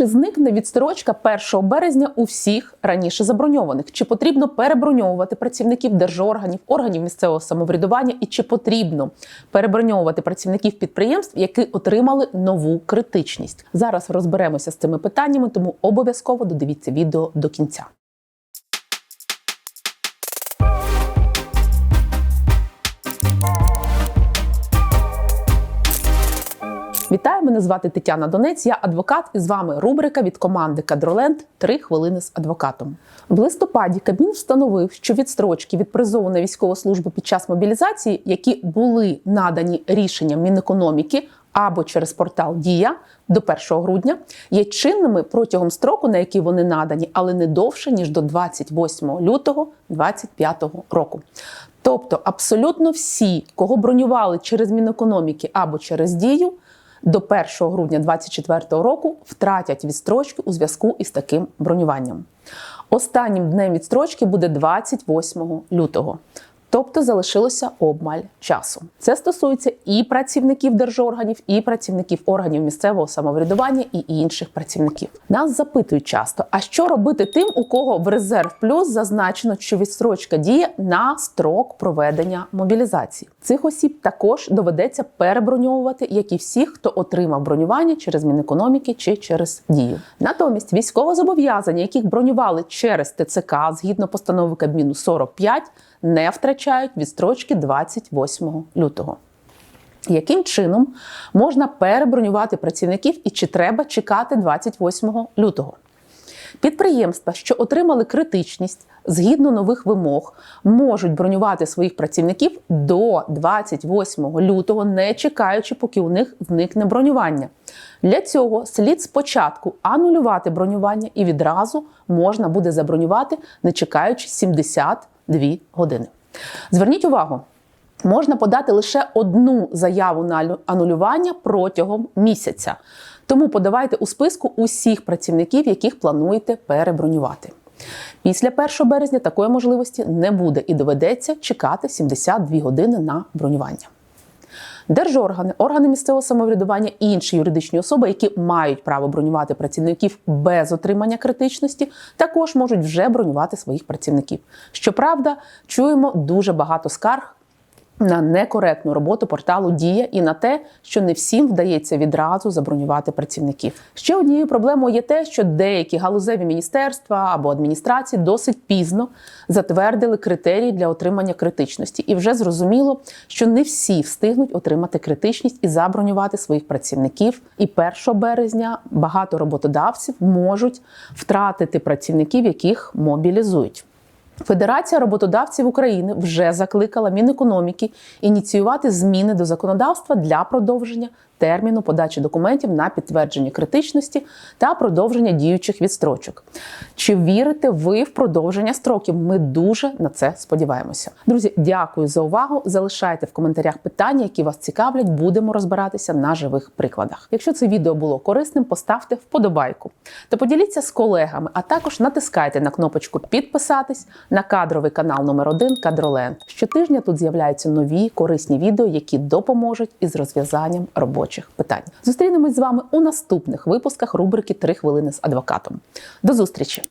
Чи зникне відстрочка 1 березня у всіх раніше заброньованих? Чи потрібно переброньовувати працівників держорганів, органів місцевого самоврядування, і чи потрібно переброньовувати працівників підприємств, які отримали нову критичність? Зараз розберемося з цими питаннями, тому обов'язково додивіться відео до кінця. Вітаю, мене звати Тетяна Донець. Я адвокат, і з вами рубрика від команди Кадроленд Три хвилини з адвокатом. В листопаді Кабмін встановив, що відстрочки від призову на військову службу під час мобілізації, які були надані рішенням Мінекономіки або через портал Дія до 1 грудня, є чинними протягом строку, на який вони надані, але не довше ніж до 28 лютого 2025 року. Тобто абсолютно всі, кого бронювали через Мінекономіки або через дію, до 1 грудня 2024 року втратять відстрочки у зв'язку із таким бронюванням. Останнім днем відстрочки буде 28 лютого. Тобто залишилося обмаль часу. Це стосується і працівників держорганів, і працівників органів місцевого самоврядування, і інших працівників. Нас запитують часто: а що робити тим, у кого в резерв плюс зазначено, що відстрочка діє на строк проведення мобілізації? Цих осіб також доведеться переброньовувати, як і всіх, хто отримав бронювання через Мінекономіки чи через дію. Натомість військовозобов'язані, яких бронювали через ТЦК згідно постанови Кабміну 45, не втрачають відстрочки 28 лютого. Яким чином можна перебронювати працівників і чи треба чекати 28 лютого? Підприємства, що отримали критичність згідно нових вимог, можуть бронювати своїх працівників до 28 лютого, не чекаючи, поки у них зникне бронювання. Для цього слід спочатку анулювати бронювання і відразу можна буде забронювати, не чекаючи 72 години. Зверніть увагу. Можна подати лише одну заяву на анулювання протягом місяця. Тому подавайте у списку усіх працівників, яких плануєте перебронювати. Після 1 березня такої можливості не буде і доведеться чекати 72 години на бронювання. Держоргани, органи місцевого самоврядування і інші юридичні особи, які мають право бронювати працівників без отримання критичності, також можуть вже бронювати своїх працівників. Щоправда, чуємо дуже багато скарг на некоректну роботу порталу Дія і на те, що не всім вдається відразу забронювати працівників. Ще однією проблемою є те, що деякі галузеві міністерства або адміністрації досить пізно затвердили критерії для отримання критичності, і вже зрозуміло, що не всі встигнуть отримати критичність і забронювати своїх працівників. І 1 березня багато роботодавців можуть втратити працівників, яких мобілізують. Федерація роботодавців України вже закликала Мінекономіки ініціювати зміни до законодавства для продовження терміну подачі документів на підтвердження критичності та продовження діючих відстрочок. Чи вірите ви в продовження строків? Ми дуже на це сподіваємося. Друзі, дякую за увагу. Залишайте в коментарях питання, які вас цікавлять. Будемо розбиратися на живих прикладах. Якщо це відео було корисним, поставте вподобайку та поділіться з колегами, а також натискайте на кнопочку підписатись на кадровий канал номер 1 Кадроленд. Щотижня тут з'являються нові корисні відео, які допоможуть із розв'язанням робочих питань. Зустрінемось з вами у наступних випусках рубрики «3 хвилини з адвокатом. До зустрічі!